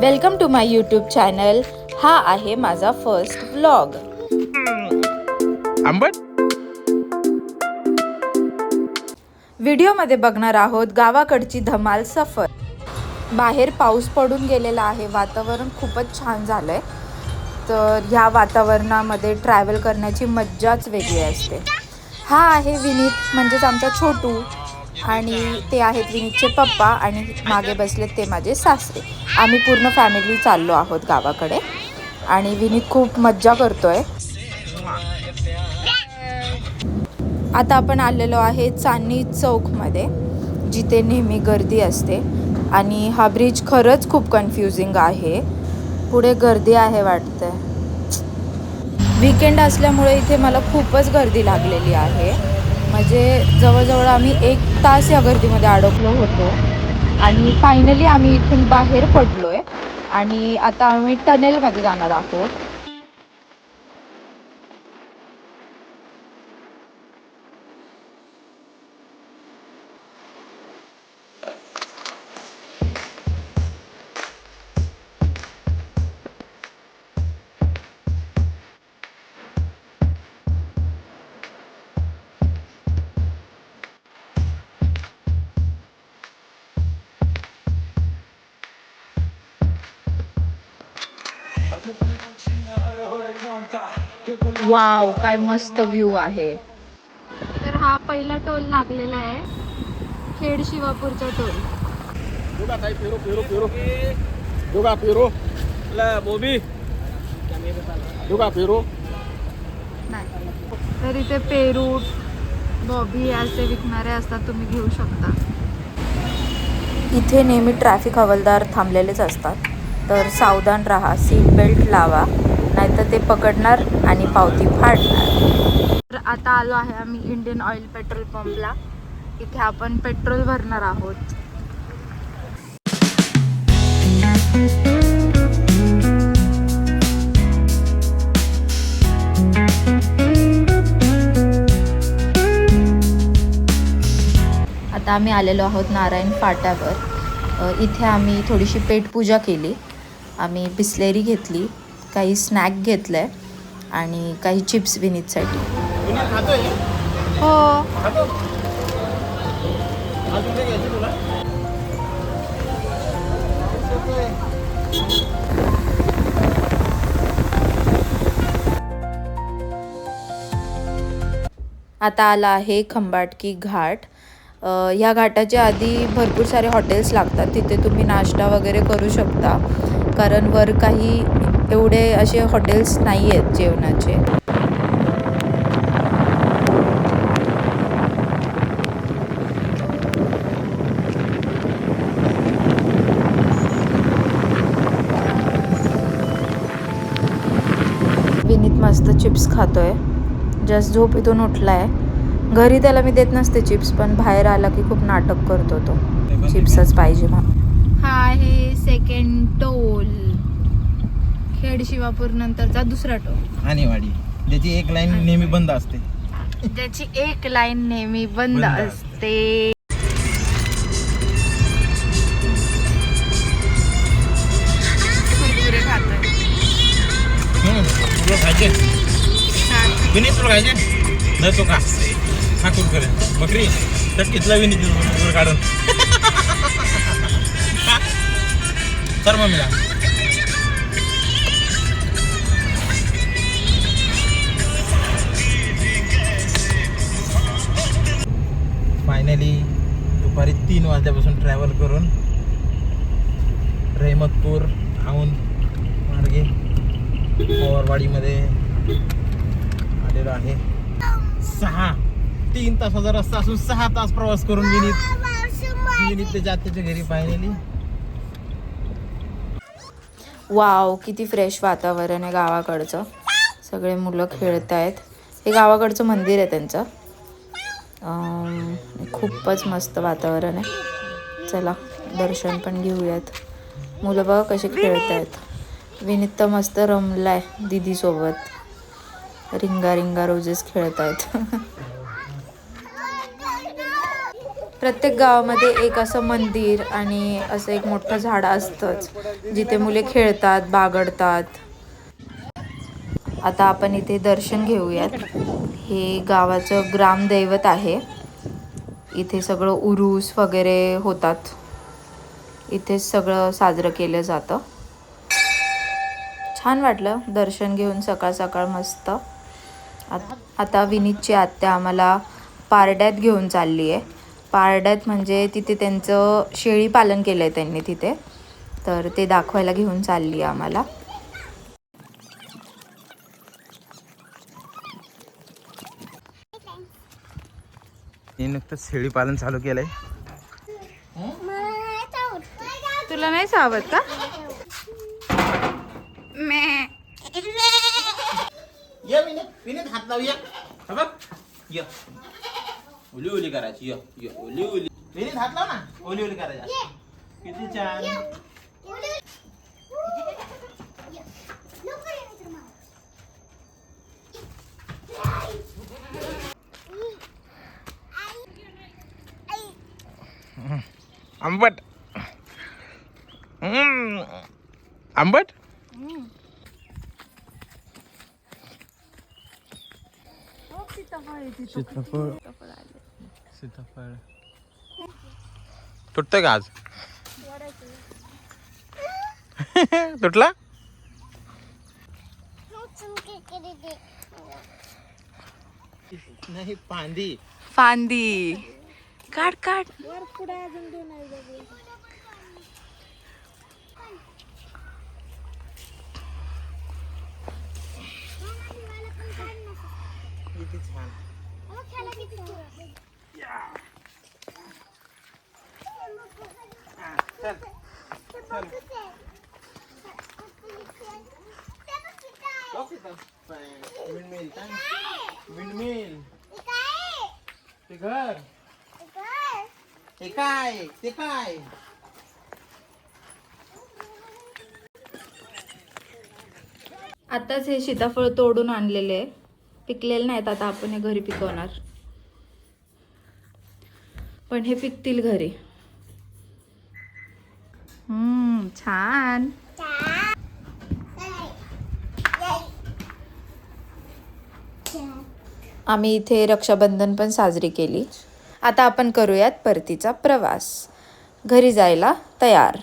Welcome to my YouTube channel हा आहे माझा फर्स्ट व्लॉग व्हिडिओमध्ये बघणार आहोत गावाकडची धमाल सफर. बाहेर पाऊस पडून गेलेला आहे. वातावरण खूपच छान झालं आहे तर ह्या वातावरणामध्ये ट्रॅव्हल करण्याची मज्जाच वेगळी असते. हा आहे विनीत म्हणजेच आमचा छोटू. आणि ते आहेत विनीतचे पप्पा आणि मागे बसलेत ते माझे सासरे. आम्ही पूर्ण फॅमिली चाललो आहोत गावाकडे. आणि विनीत खूप मज्जा करतोय. आता आपण आलेलो आहे चांदणी चौकमध्ये जिथे नेहमी गर्दी असते. आणि हा ब्रिज खरंच खूप कन्फ्युजिंग आहे. पुढे गर्दी आहे वाटतं विकेंड असल्यामुळे इथे मला खूपच गर्दी लागलेली आहे. म्हणजे जवळजवळ आम्ही एक तास या गर्दीमध्ये अडकलो होतो. आणि फायनली आम्ही इथून बाहेर पडलो आहे आणि आता आम्ही टनेलमध्ये जाणार आहोत. वाव काय मस्त व्ह्यू आहे. तर हा पहिला टोल लागलेला आहे. खेड शिवापूरचा टोल. दोघा ताई पेरो पेरो पेरो. दोघा पेरो. बोबी. दोघा पेरो. नाही. तर इथे पेरू बॉबी असे विकणारे असतात तुम्ही घेऊ शकता. इथे नेहमी ट्रॅफिक हवालदार थांबलेलेच असतात. तर सावधान राहा सीट बेल्ट लावा नाहीतर ते पकडणार आणि पावती फाडणार. तर आता आलो आहे आम्ही इंडियन ऑइल पेट्रोल पंपला इथे आपण पेट्रोल भरणार आहोत. आता आम्ही आलेलो आहोत नारायण फाट्यावर. इथे आम्ही थोडीशी पेटपूजा केली. आम्ही बिस्लेरी घेतली काही स्नॅक घेतलं आहे आणि काही चिप्स विनीतसाठी. हो. आता आला आहे खंबाटकी घाट. ह्या घाटाच्या आधी भरपूर सारे हॉटेल्स लागतात. तिथे तुम्ही नाश्ता वगैरे करू शकता. कारण वर काही एवढे असे हॉटेल्स नाही आहेत जेवणाचे. विनीत मस्त चिप्स खातोय. जस्ट झोपेतून उठलाय. घरी त्याला मी देत नसते चिप्स पण बाहेर आला की खूप नाटक करतो तो. चिप्सच पाहिजे मग हा आहे सेकंड खेड शिवापूर नंतरचा दुसरा टोल आणेवाडी ज्याची एक लाईन नेहमी बंद असते. ज्याची एक लाईन नेहमी बंद बंद असते. कुरकुरे खातोय. हम्म, तुला खायचे? विनीत तुला खायचे? नाही तो का हा कुरकुरे बकरी? तर कितला विनीत कुरकुरे काढून. सर मम्मीला. फायनली दुपारी तीन वाजल्यापासून ट्रॅव्हल करून रेहमतपूर आऊन मार्गे पवारवाडीमध्ये आलेलो आहे. सहा तीन तासाचा रस्ता असून सहा तास प्रवास करून विनीत विनीत त्याच्या आत्याच्या घरी फायनली वाव किती फ्रेश वातावरण आहे गावाकडचं. सगळे मुलं खेळत आहेत हे गावाकडचं मंदिर आहे त्यांचं. खूपच मस्त वातावरण आहे. चला दर्शन पण घेऊयात. मुलं बघा कसे खेळत आहेत विनीत तर मस्त रमलाय दीदीसोबत. रिंगा रिंगा रोजेस खेळत आहेत प्रत्येक गावामध्ये एक असं मंदिर आणि असं एक मोठं झाड असतंच जिथे मुले खेळतात बागडतात. आता आपण इथे दर्शन घेऊयात. हे गावाचं ग्रामदैवत आहे. इथे सगळं उरूस वगैरे होतात. इथेच सगळं साजरं केलं जातं. छान वाटलं दर्शन घेऊन सकाळ सकाळ मस्त. आता विनीतची आत्या आम्हाला पारड्यात घेऊन चालली आहे पारड्यात म्हणजे तिथे त्यांचं शेळी पालन केलं आहे त्यांनी तिथे. तर ते दाखवायला घेऊन चालली आहे आम्हाला. हे नुकतंच शेळी पालन चालू केलंय. तुला नाही सावत का? ओली ओली करायची य य. ओली ओली. हात लाव ना. ओली ओली करायची. किती छान. आंबट. आंबट? सीताफळ. सीताफळ. तुटतंय का आज? तुटला? नाही पांदी फांदी. काढ काढ. विंडमिल विंडमिल ते घर. ते काय? ते काय? आताच हे सीताफळ तोडून आणलेले. पिकलेले नाहीत आता आपण हे घरी पिकवणार. पण हे पिकतील घरी. हम्म छान. आम्ही इथे रक्षाबंधन पण साजरी केली. आता आपण करूयात परतीचा प्रवास. घरी जायला तयार.